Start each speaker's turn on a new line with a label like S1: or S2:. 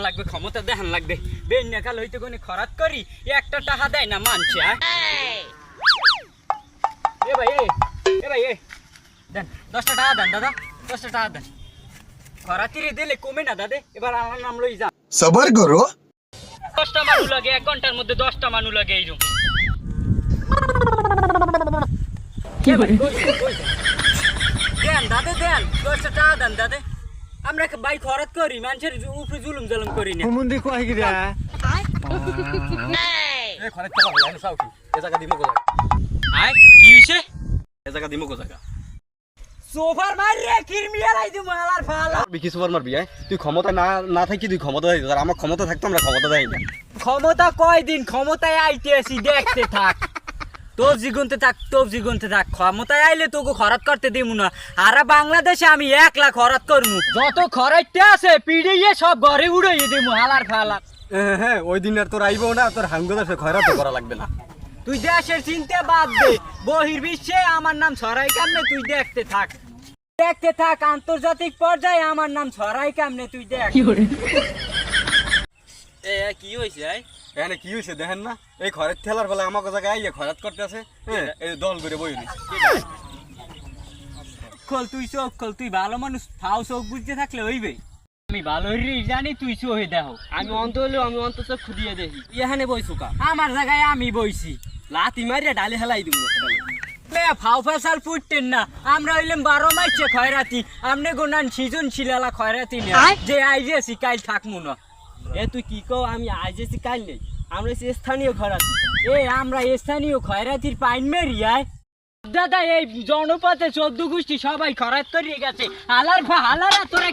S1: লাগবে ক্ষমতা দেখান লাগবে। বেন্যা কাল হইতে কোনে খরাত করি একটা টাকা দেয় না মানছে এ ভাই এ ভাই এ। দেন দশটা টাকা দেন দাদা দশটা টাকা দেন। খরাতিরে দিলে কমে না দাদে এবার আমার নাম লই যা।
S2: সবার করো
S1: দশটা মানুষ লাগে এক ঘণ্টার মধ্যে দশটা মানুষ লাগে এই রুম। দেন দাদা দেন দশটা টাকা দেন দাদা। আমরা বাইক খরচ করি মানুষের উপরে জুলুম জলম করি না।
S3: মুন্দি কয় গিরা
S4: এ খরে চালা ভাই আমি সাউকি এ জায়গা দিমো কো জায়গা
S1: আয় কি হইছে?
S4: এ জায়গা দিমো কো জায়গা
S1: সোফার মারিয়ে কিরমিয়ালাই দিমু আলার ফালা।
S4: বিকি সুপার মারবি হ্যাঁ তুই ক্ষমতা না না থাকি তুই ক্ষমতা দেয় আর আমার ক্ষমতা থাকতো আমরা ক্ষমতা দেয় না।
S1: ক্ষমতা কয় দিন ক্ষমতায় আইতে আসি দেখতে থাক। তোর জীবনতে থাক তোর জীবনতে থাক ক্ষমতায় আইলে তোকে খরচ করতে দিমু না। আর বাংলাদেশে আমি এক লাখ খরচ করমু। যত খরচতে আছে পিড়িয়ে সব ঘরে উড়াইয়ে দিমু হালার ফালা
S4: হ্যাঁ হ্যাঁ ওই দিন আর তোর আইবো না তোর খয়রাত করা লাগবে না।
S1: তুই দেশের চিনতে বাদ দে বহির বিশ্বে আমার নাম ছড়াই কামনে তুই দেখতে থাক। দেখতে থাক আন্তর্জাতিক পর্যায়ে আমার নাম ছড়াই কামনে তুই দেখ। এ কি হয়েছে
S4: এখানে কি হয়েছে দেখেন না? এই ঠেলার ফলে আমাকে জায়গায় আইয়ে খয়রাত করতে আছে হ্যাঁ। এই দল করে বই
S1: খোল তুই চোখ খোল তুই ভালো মানুষ ফাও চোখ বুঝতে থাকলে হইবে। আমি ভালো জানি তুই চোখে দেখো।
S3: আমি অন্ত হলেও আমি অন্ত চোখ খুদিয়ে দেখি।
S1: এখানে বইছুকা আমার জায়গায় আমি বইছি।
S3: লাতি মারিয়া ডালে হেলাই দিব।
S1: লে ফাও ফেসাল ফুটতেন না। আমরা হইলাম বারো মাইছে খয়রাতি। আমনে গোনান সিজন ছিলালা খয়রাতি না যে আইজেছি কাল থাকমু না।
S3: এ, তুই কি কও, আমি আইজেছি কাল নেই। আমরা স্থানীয় আছি।
S1: এ, আমরা স্থানীয় খয়রাতির পাইন মেরিয়ায় দাদা, এই জনপথে চোদ্দ গোষ্ঠী সবাই খরাত করিয়ে গেছে। আলার ফা হালারা তোরা